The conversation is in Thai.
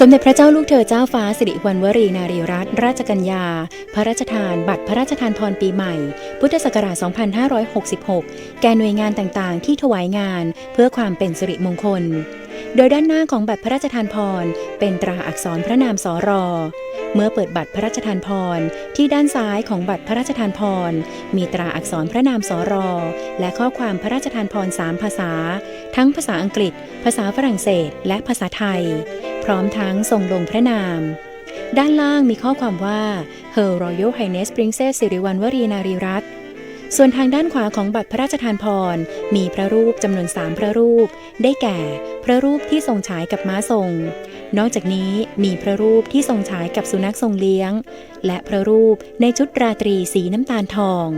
สมเด็จพระเจ้าลูกเธอเจ้าฟ้าสิริวัณวรีนารีรัตนราชกัญญา พระราชทาน บัตรพระราชทานพรปีใหม่ พุทธศักราช 2566 แก่หน่วยงานต่างๆ ที่ถวายงานเพื่อความเป็นสิริมงคล โดยด้านหน้าของบัตรพระราชทานพร เป็นตราอักษรพระนามสรอเมื่อเปิดบัตรพระราชทานพร ที่ด้านซ้ายของบัตรพระราชทานพร มีตราอักษรพระนามสรอและข้อความพระราชทานพรสามภาษา ทั้งภาษาอังกฤษ ภาษาฝรั่งเศส และภาษาไทย พร้อมทั้งทรงลงพระนาม ด้านล่างมีข้อความว่า Her Royal Highness Princess สิริวัณวรีนารีรัตน์ส่วนทางด้านขวาของบัตรพระราชทานพร มีพระรูปจำนวนสามพระรูป ได้แก่ พระรูปที่ทรงฉายกับม้าทรง นอกจากนี้มีพระรูปที่ทรงฉายกับสุนัขทรงเลี้ยง และพระรูปในชุดราตรีสีน้ำตาลทอง